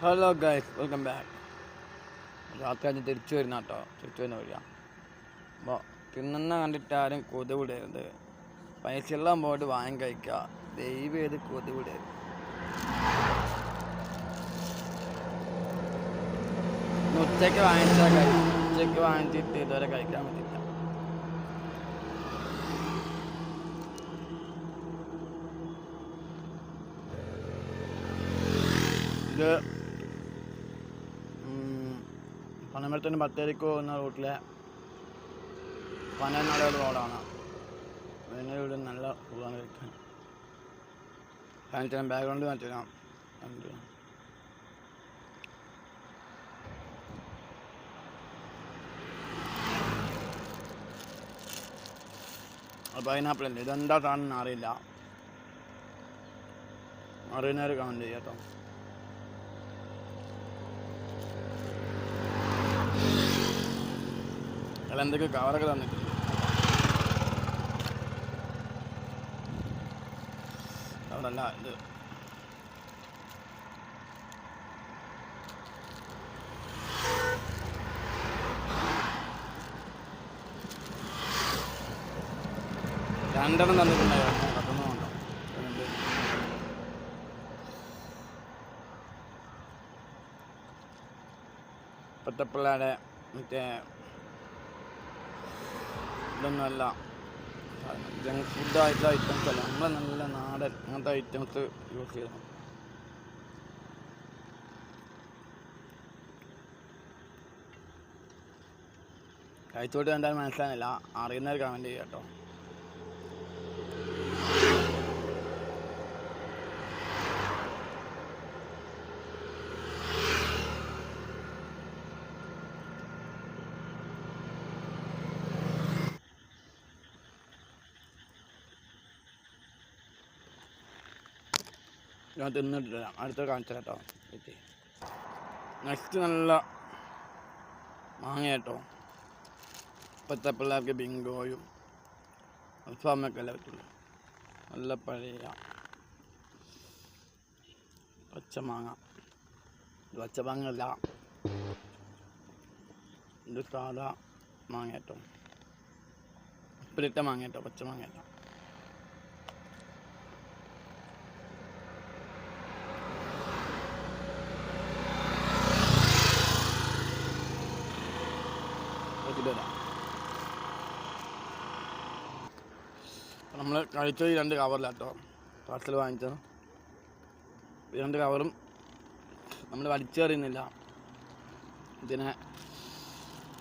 Hello guys welcome back രാത്രി കഴിഞ്ഞ് തിരിച്ചു വരുന്ന കേട്ടോ. തിരിച്ചു വരുന്ന വഴിയാ. അപ്പോൾ തിന്നുന്ന കണ്ടിട്ട് ആരും കൊതുവിടരുത്. പൈസ എല്ലാം പോയിട്ട് വാങ്ങി കഴിക്കുക ദൈവം ചെയ്ത് കൊതുവിടരുത്. ഉച്ചയ്ക്ക് വാങ്ങിച്ചാൽ കഴിക്കും ഉച്ചയ്ക്ക് വാങ്ങിച്ചിട്ട് ഇതുവരെ കഴിക്കാൻ പറ്റില്ല. ഇത് പനമരത്തിന് ബത്തേരിക്ക് പോകുന്ന റൂട്ടിലെ പനനട റോഡാണ്. ഇവിടെ നല്ല സുഖമാണ് കഴിക്കാൻ കാണിച്ചാൽ ബാക്ക്ഗ്രൗണ്ട് കാണിച്ചാൽ അത് പൈനാപ്പിൾ അല്ലേ ഇതെന്താ കാണുന്ന അറിയില്ല. അറിയുന്നവർ ചെയ്യാം കേട്ടോ. അല്ല എന്തൊക്കെ കവറൊക്കെ തന്നിട്ടുണ്ട്. അവിടല്ല ഇത്. രണ്ടെണ്ണം തന്നിട്ടുണ്ടായിരുന്നു. പത്തൊന്നും ഉണ്ടോ രണ്ട് പത്തപ്പിള്ളയുടെ മറ്റേ ഇതൊന്നുമല്ല ജങ്ക് ഫുഡ് ആയിട്ടുള്ള ഐറ്റംസ് അല്ല നമ്മൾ നല്ല നാടൻ അങ്ങനത്തെ ഐറ്റംസ് യൂസ് ചെയ്യണം. കഴിച്ചോട്ട് എന്തായാലും മനസ്സിലാകുന്നില്ല അറിയുന്നവർ കമന്റ് ചെയ്യാം കേട്ടോ. ഞാൻ തിന്നിട്ടില്ല. അടുത്ത കാണിച്ചു കേട്ടോ നെക്സ്റ്റ് നല്ല മാങ്ങ കേട്ടോ ഇപ്പോഴത്തെ പിള്ളേർക്ക് ബിങ്കോയും അൽഫാമൊക്കെ അല്ലേ പറ്റുള്ളൂ. നല്ല പഴയ പച്ചമാങ്ങ. ഇത് പച്ചമാങ്ങ അല്ല ഇത് സാധാ മാങ്ങ കേട്ടോ ഉപ്പിലിട്ട മാങ്ങ കേട്ടോ പച്ചമാങ്ങ അല്ല വരാം നമ്മൾ കഴിച്ചത് രണ്ട് കവറിലാട്ടോ. പാർസൽ വാങ്ങിച്ചത്. രണ്ട് കവറും നമ്മൾ വലിച്ചെറിയുന്നില്ല. ഇതിനെ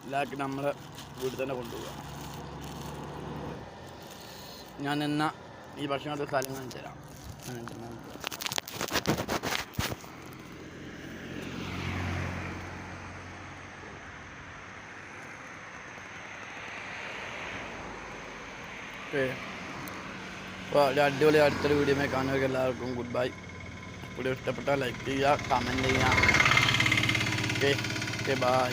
ഇതാക്കി നമ്മൾ വീട്ടിൽ തന്നെ കൊണ്ടുപോകാം ഞാൻ നിന്ന ഈ ഭക്ഷണത്തെ സ്ഥലം കാണിച്ചു തരാം ഓക്കെ. അപ്പോൾ ഒരു അടിപൊളി അടുത്തൊരു വീഡിയോ കാണുന്നവർക്ക് എല്ലാവർക്കും ഗുഡ് ബൈ വീഡിയോ ഇഷ്ടപ്പെട്ടാൽ ലൈക്ക് ചെയ്യുക കമന്റ് ചെയ്യുക. Okay okay bye